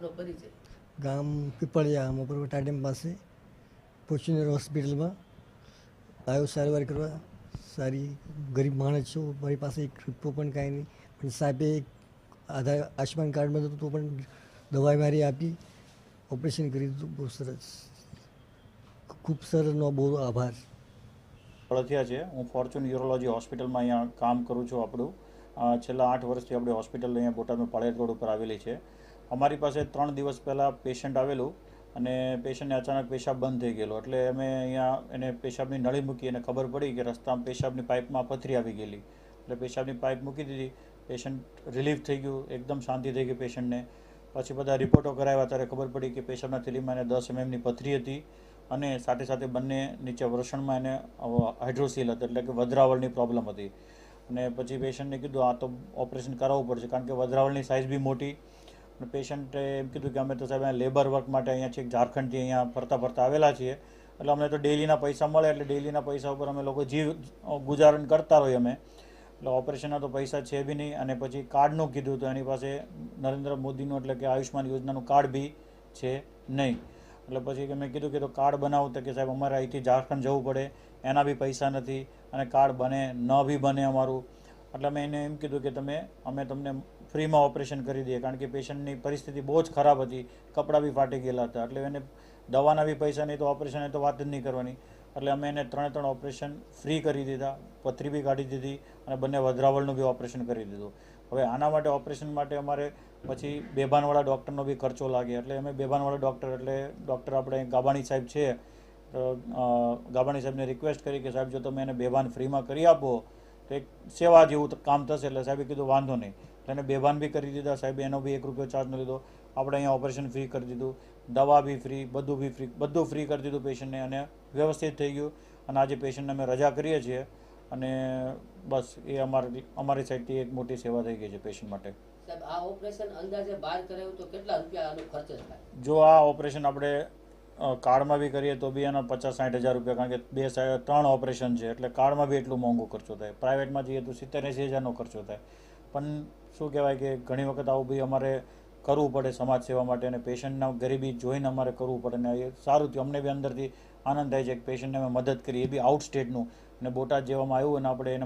આપનો પરિચય. ગામ પીપળિયા મોપરવટા ડેમ પાસે ફોર્ચ્યુનર હોસ્પિટલમાં આવ્યો સારવાર કરવા. સારી ગરીબ માણસ છું મારી પાસે એક રૂપિયો પણ કાંઈ નહીં. પણ સાહેબે એક આધાર આયુષ્યમાન કાર્ડમાં હતું તો પણ દવાઈ મારી આપી ઓપરેશન કરી દીધું બહુ સરસ. ખૂબ સરસનો બહુ આભાર. પડથિયા છે. હું ફોર્ચ્યુન યુરોલોજી હોસ્પિટલમાં અહીંયા કામ કરું છું આપણું. છેલ્લા આઠ વર્ષથી આપણી હોસ્પિટલ અહીંયા બોટાદમાં પાળિયાદ રોડ ઉપર આવેલી છે. અમારી પાસે ત્રણ દિવસ પહેલાં પેશન્ટ આવેલું અને પેશન્ટને અચાનક પેશાબ બંધ થઈ ગયેલો. એટલે અમે અહીંયા એને પેશાબની નળી મૂકી અને ખબર પડી કે રસ્તામાં પેશાબની પાઇપમાં પથરી આવી ગયેલી. એટલે પેશાબની પાઇપ મૂકી દીધી. પેશન્ટ રિલીફ થઈ ગયું. એકદમ શાંતિ થઈ ગઈ પેશન્ટને પછી બધા રિપોર્ટો કરાવ્યા. ત્યારે ખબર પડી કે પેશાબના થેલીમાં એને દસ એમએમની પથરી હતી અને સાથે સાથે બંને નીચે વરસણમાં એને હાઇડ્રોસીલ હતું. એટલે કે વધરાવળની પ્રોબ્લેમ હતી. અને પછી પેશન્ટને કીધું, આ તો ઓપરેશન કરાવવું પડશે. કારણ કે વધરાવળની સાઇઝ બી મોટી પેશન્ટે એમ કીધું કે અમે તો સાહેબ, અહીંયા લેબર વર્ક માટે અહીંયા છે ઝારખંડથી અહીંયા ફરતા ફરતા આવેલા છીએ. એટલે અમને તો ડેલીના પૈસા મળે, એટલે ડેલીના પૈસા ઉપર અમે લોકો જીવ ગુજારણ કરતા હોઈએ અમે. એટલે ઓપરેશનના તો પૈસા છે બી નહીં, અને પછી કાર્ડનું કીધું તો એની પાસે નરેન્દ્ર મોદીનું એટલે કે આયુષ્માન યોજનાનું કાર્ડ બી છે નહીં. એટલે પછી મેં કીધું કે તો કાર્ડ બનાવો તો કે સાહેબ, અમારે અહીંથી ઝારખંડ જવું પડે, એના બી પૈસા નથી, અને કાર્ડ બને, ન બી બને અમારું. એટલે મેં એને એમ કીધું કે તમે, અમે તમને ફ્રીમાં ઓપરેશન કરી દઈએ, કારણ કે પેશન્ટની પરિસ્થિતિ બહુ જ ખરાબ હતી. કપડાં બી ફાટી ગયેલા હતા. એટલે એને દવાના બી પૈસા નહીં તો ઓપરેશન તો વાત જ નહીં કરવાની. એટલે અમે એને ત્રણે ત્રણ ઓપરેશન ફ્રી કરી દીધા, પથરી બી કાઢી દીધી અને બંને વધરાવળનું બી ઓપરેશન કરી દીધું. હવે આના માટે ઓપરેશન માટે અમારે પછી બેભાનવાળા ડૉક્ટરનો બી ખર્ચો લાગે. એટલે અમે બેભાનવાળા ડૉક્ટર, એટલે ડૉક્ટર આપણે ગાબાણી સાહેબ છે ગાબાણી સાહેબને રિક્વેસ્ટ કરી કે સાહેબ જો તમે એને બેભાન ફ્રીમાં કરી આપો, તો એક સેવા જેવું કામ થશે. એટલે સાહેબે કીધું, વાંધો નહીં. એને બેભાન બી કરી દીધા સાહેબ એનો બી એક રૂપિયો ચાર્જ ન લીધો. આપણે અહીંયા ઓપરેશન ફ્રી કરી દીધું દવા બી ફ્રી બધું બી ફ્રી બધું ફ્રી કરી દીધું પેશન્ટને અને વ્યવસ્થિત થઈ ગયું. અને આજે પેશન્ટને અમે રજા કરીએ છીએ અને બસ એ અમારી અમારી સાઈડથી એક મોટી સેવા થઈ ગઈ છે પેશન્ટ માટે. આ ઓપરેશન અંદાજે બહાર કરાયું તો કેટલા રૂપિયા ખર્ચ થાય? જો આ ઓપરેશન આપણે કાર્ડમાં બી કરીએ તો બી એના પચાસ સાઠ હજાર રૂપિયા કારણ કે બે ત્રણ ઓપરેશન છે એટલે કાર્ડમાં બી એટલું મોંઘો ખર્ચો થાય. પ્રાઇવેટમાં જઈએ તો સિત્તેર એંસી હજારનો ખર્ચો થાય. પણ શું કહેવાય કે ઘણી વખત આવું બી અમારે કરવું પડે સમાજ સેવા માટે અને પેશન્ટના ગરીબી જોઈને અમારે કરવું પડે ને એ સારું થયું. અમને બી અંદરથી આનંદ થાય છે કે પેશન્ટને અમે મદદ કરી એ બી આઉટ સ્ટેટનું અને બોટાદ જેવામાં આવ્યું અને આપણે એને